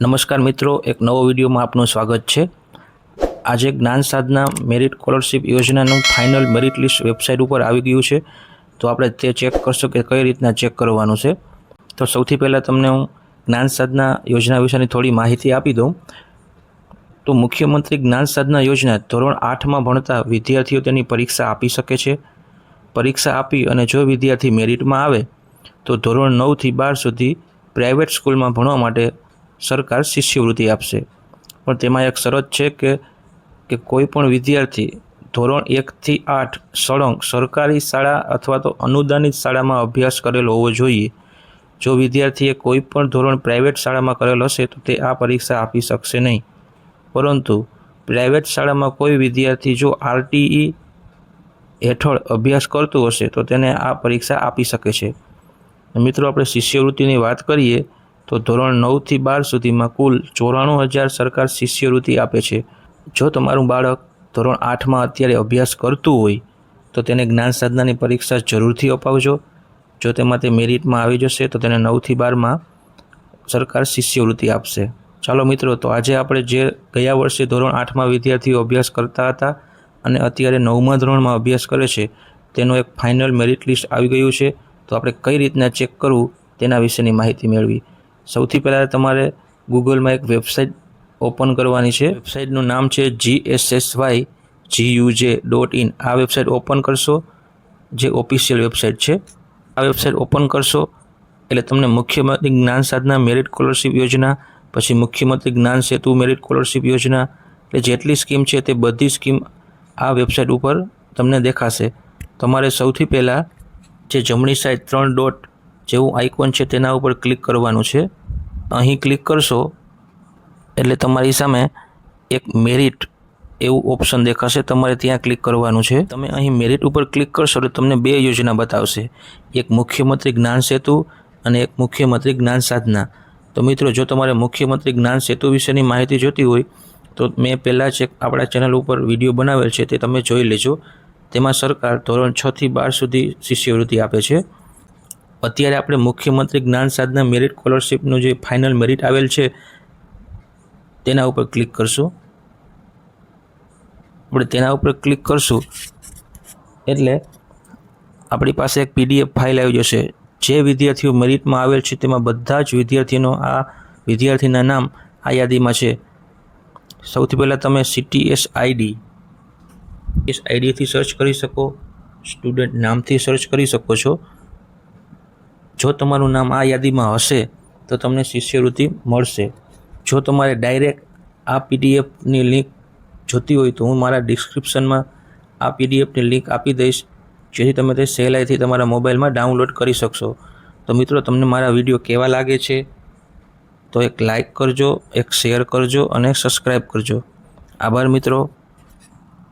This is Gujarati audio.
નમસ્કાર મિત્રો, એક નવો વિડીયોમાં આપનું સ્વાગત છે. આજે જ્ઞાન સાધના મેરિટ સ્કોલરશિપ યોજનાનું ફાઇનલ મેરિટ લિસ્ટ વેબસાઇટ ઉપર આવી ગયું છે. તો આપણે તે ચેક કરશું કે કઈ રીતના ચેક કરવાનું છે. તો સૌથી પહેલાં તમને હું જ્ઞાન સાધના યોજના વિશેની થોડી માહિતી આપી દઉં. તો મુખ્યમંત્રી જ્ઞાન સાધના યોજના ધોરણ આઠમાં ભણતા વિદ્યાર્થીઓ તેની પરીક્ષા આપી શકે છે. પરીક્ષા આપી અને જો વિદ્યાર્થી મેરિટમાં આવે, તો ધોરણ નવથી બાર સુધી પ્રાઇવેટ સ્કૂલમાં ભણવા માટે સરકાર શિષ્યવૃત્તિ આપશે. પણ તેમાં એક શરત છે કે કે કોઈ પણ વિદ્યાર્થી ધોરણ એકથી આઠ સળંગ સરકારી શાળા અથવા તો અનુદાનિત શાળામાં અભ્યાસ કરેલો હોવો જોઈએ. જો વિદ્યાર્થીએ કોઈ પણ ધોરણ પ્રાઇવેટ શાળામાં કરેલ હશે, તો તે આ પરીક્ષા આપી શકશે નહીં. પરંતુ પ્રાઇવેટ શાળામાં કોઈ વિદ્યાર્થી જો આરટીઈ હેઠળ અભ્યાસ કરતું હશે, તો તેને આ પરીક્ષા આપી શકે છે. મિત્રો, આપણે શિષ્યવૃત્તિની વાત કરીએ તો ધોરણ નવથી બાર સુધીમાં કુલ ચોરાણું હજાર સરકાર શિષ્યવૃત્તિ આપે છે. જો તમારું બાળક ધોરણ આઠમાં અત્યારે અભ્યાસ કરતું હોય, તો તેને જ્ઞાન સાધનાની પરીક્ષા જરૂરથી અપાવજો. જો તેમાં તે મેરિટમાં આવી જશે, તો તેને નવથી બારમાં સરકાર શિષ્યવૃત્તિ આપશે. ચાલો મિત્રો, તો આજે આપણે જે ગયા વર્ષે ધોરણ આઠમાં વિદ્યાર્થીઓ અભ્યાસ કરતા હતા અને અત્યારે નવમા ધોરણમાં અભ્યાસ કરે છે, તેનું એક ફાઇનલ મેરિટ લિસ્ટ આવી ગયું છે. તો આપણે કઈ રીતના ચેક કરવું તેના વિશેની માહિતી મેળવી. સૌથી પહેલાં તમારે ગૂગલમાં એક વેબસાઇટ ઓપન કરવાની છે. વેબસાઇટનું નામ છે G S S Y G U J dot in આ વેબસાઇટ ઓપન કરશો, જે ઓફિશિયલ વેબસાઇટ છે. આ વેબસાઇટ ઓપન કરશો, એટલે તમને મુખ્યમંત્રી જ્ઞાન સાધના મેરિટ સ્કોલરશિપ યોજના, પછી મુખ્યમંત્રી જ્ઞાન સેતુ મેરિટ સ્કોલરશિપ યોજના, એટલે જેટલી સ્કીમ છે તે બધી સ્કીમ આ વેબસાઇટ ઉપર તમને દેખાશે. તમારે સૌથી પહેલાં જે જમણી સાઈડ ત્રણ ડોટ જેવું આઇકોન છે તેના ઉપર ક્લિક કરવાનું છે. અહીં ક્લિક કરશો, એટલે તમારી સામે એક મેરિટ એવું ઓપ્શન દેખાશે. તમારે ત્યાં ક્લિક કરવાનું છે. તમે અહીં મેરિટ ઉપર ક્લિક કરશો તો તમને બે યોજના બતાવશે. એક મુખ્યમંત્રી જ્ઞાન સેતુ અને એક મુખ્યમંત્રી જ્ઞાન સાધના. તો મિત્રો, જો તમારે મુખ્યમંત્રી જ્ઞાન સેતુ વિશેની માહિતી જોતી હોય, તો મેં પહેલાં જ એક આપણા ચેનલ ઉપર વીડિયો બનાવેલ છે, તે તમે જોઈ લેજો. તેમાં સરકાર ધોરણ છથી બાર સુધી શિષ્યવૃત્તિ આપે છે. અત્યારે આપણે મુખ્યમંત્રી જ્ઞાન સાધના મેરિટ સ્કોલરશીપનું જે ફાઇનલ મેરિટ આવેલ છે, તેના ઉપર ક્લિક કરશું. આપણે તેના ઉપર ક્લિક કરશું, એટલે આપણી પાસે એક પીડીએફ ફાઇલ આવી જશે. જે વિદ્યાર્થીઓ મેરિટમાં આવેલ છે, તેમાં બધા જ વિદ્યાર્થીઓનો આ વિદ્યાર્થીના નામ આ યાદીમાં છે. સૌથી પહેલાં તમે સીટીએસ આઈડી એસ આઈડીથી સર્ચ કરી શકો સ્ટુડન્ટ નામથી સર્ચ કરી શકો છો. જો તમારું નામ આ યાદીમાં હશે, તો તમને શિષ્યવૃત્તિ મળશે. જો તમારે ડાયરેક્ટ આ પીડીએફની લિંક જોતી હોય, તો હું મારા ડિસ્ક્રિપ્શનમાં આ પીડીએફની લિંક આપી દઈશ, જેથી તમે તે સહેલાઈથી તમારા મોબાઈલમાં ડાઉનલોડ કરી શકશો. તો મિત્રો, તમને મારા વીડિયો કેવા લાગે છે, તો એક લાઈક કરજો, એક શેર કરજો અને સબસ્ક્રાઈબ કરજો. આભાર મિત્રો.